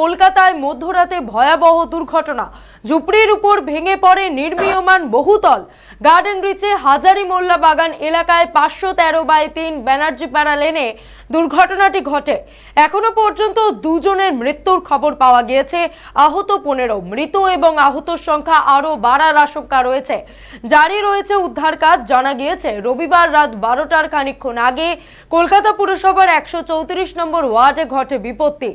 কলকাতায় মধ্যরাতে ভয়াবহ দুর্ঘটনা। ঝুপড়ির উপর ভেঙে পড়ে নির্মীয়মান বহুতল। গার্ডেন রিচে হাজারি মোল্লা বাগান এলাকায় পাঁচশো তেরো বাই তিন ব্যানার্জি ব্যানার্জিপাড়া লেনে দুর্ঘটনাটি ঘটে। এখনও পর্যন্ত দুজনের মৃত্যুর খবর পাওয়া গিয়েছে। আহত পনেরো, মৃত এবং আহতর সংখ্যা আরও বাড়ার আশঙ্কা রয়েছে। জারি রয়েছে উদ্ধার কাজ, জানা গিয়েছে, রবিবার রাত বারোটার খানিকক্ষণ আগে কলকাতা পুরসভার একশো চৌত্রিশ নম্বর ওয়ার্ডে ঘটে বিপত্তি।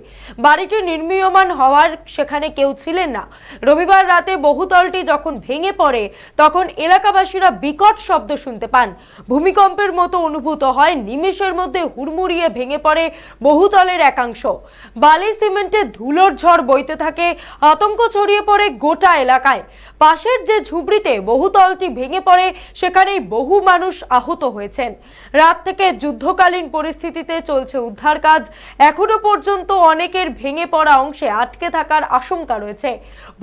বাড়িটি নির্মীয়মান হওয়ার সেখানে কেউ ছিলেন না। রবিবার রাতে বহুতলটি যখন ভেঙে পড়ে, তখন এলাকাবাসীরা বিকট শব্দ শুনতে পান। ভূমিকম্পের মতো অনুভূত হয়, নিমেষের মধ্যে হুড়মুড়িয়ে ভেঙে পড়ে বহুতলের একাংশ। বালি সিমেন্টে ধুলোর ঝড় বইতে থাকে, আতঙ্ক ছড়িয়ে পড়ে গোটা এলাকায়। পাশের যে ঝুবড়িতে বহুতলটি ভেঙে পড়ে, সেখানেই বহু মানুষ আহত হয়েছেন। রাত থেকে যুদ্ধকালীন পরিস্থিতিতে চলছে উদ্ধার কাজ। এখনও পর্যন্ত অনেকের ভেঙে পড়া অংশে আটকে থাকার আশঙ্কা রয়েছে।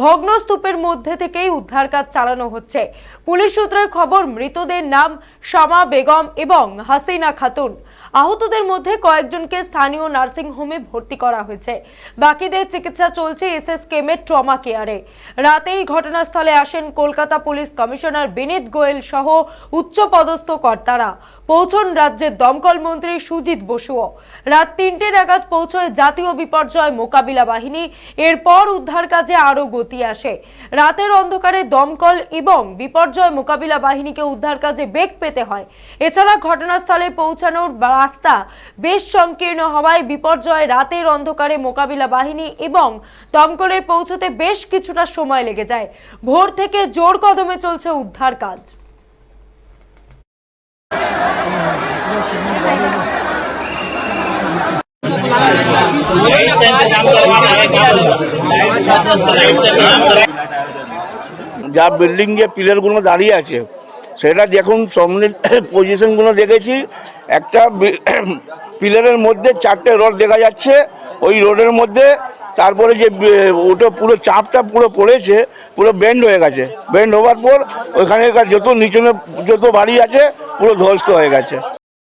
ভগ্নস্তূপের মধ্যে থেকেই উদ্ধার কাজ চালানো হচ্ছে। পুলিশ সূত্রের খবর, মৃতদের নাম শামা বেগম এবং হাসিনা খাতুন। আহতদের মধ্যে কয়েকজনকে স্থানীয় নার্সিং হোমে ভর্তি করা হয়েছে। বাকিদের চিকিৎসা চলছে এসএস কেমের ট্রমা কেয়ারে। রাতেই ঘটনাস্থলে আসেন কলকাতা পুলিশ কমিশনার বিনীত গোয়েল সহ উচ্চ পদস্থ কর্তারা। পৌঁছন রাজ্যের দমকল মন্ত্রী সুজিত বসুও। রাত তিনটে নাগাদ পৌঁছয় জাতীয় বিপর্যয় মোকাবিলা বাহিনী। এরপর উদ্ধার কাজে আরও গতি আসে। রাতের অন্ধকারে দমকল এবং বিপর্যয় মোকাবিলা বাহিনীকে উদ্ধার কাজে বেগ পেতে হয়। এছাড়া ঘটনাস্থলে পৌঁছানোর রাস্তা। বেশ সংকীর্ণ হওয়ায় বিপর্যয় রাতের অন্ধকারে মোকাবিলা বাহিনী এবং দমকলের পৌঁছতে বেশ কিছুটা সময় লেগে যায়। ভোর থেকে জোর কদমে চলছে উদ্ধার কাজ। যা বিল্ডিং যে পিলারগুলো দাঁড়িয়ে আছে। সেটা দেখুন সামনের পজিশনগুলো দেখেছি। একটা পিলারের মধ্যে চারটে রড দেখা যাচ্ছে। ওই রোডের মধ্যে তারপরে যে ওটা পুরো চাপটা পুরো পড়েছে, পুরো বেন্ড হয়ে গেছে। বেন্ড হওয়ার পর ওইখানে যত নিচনে যত বাড়ি আছে, পুরো ধ্বস্ত হয়ে গেছে।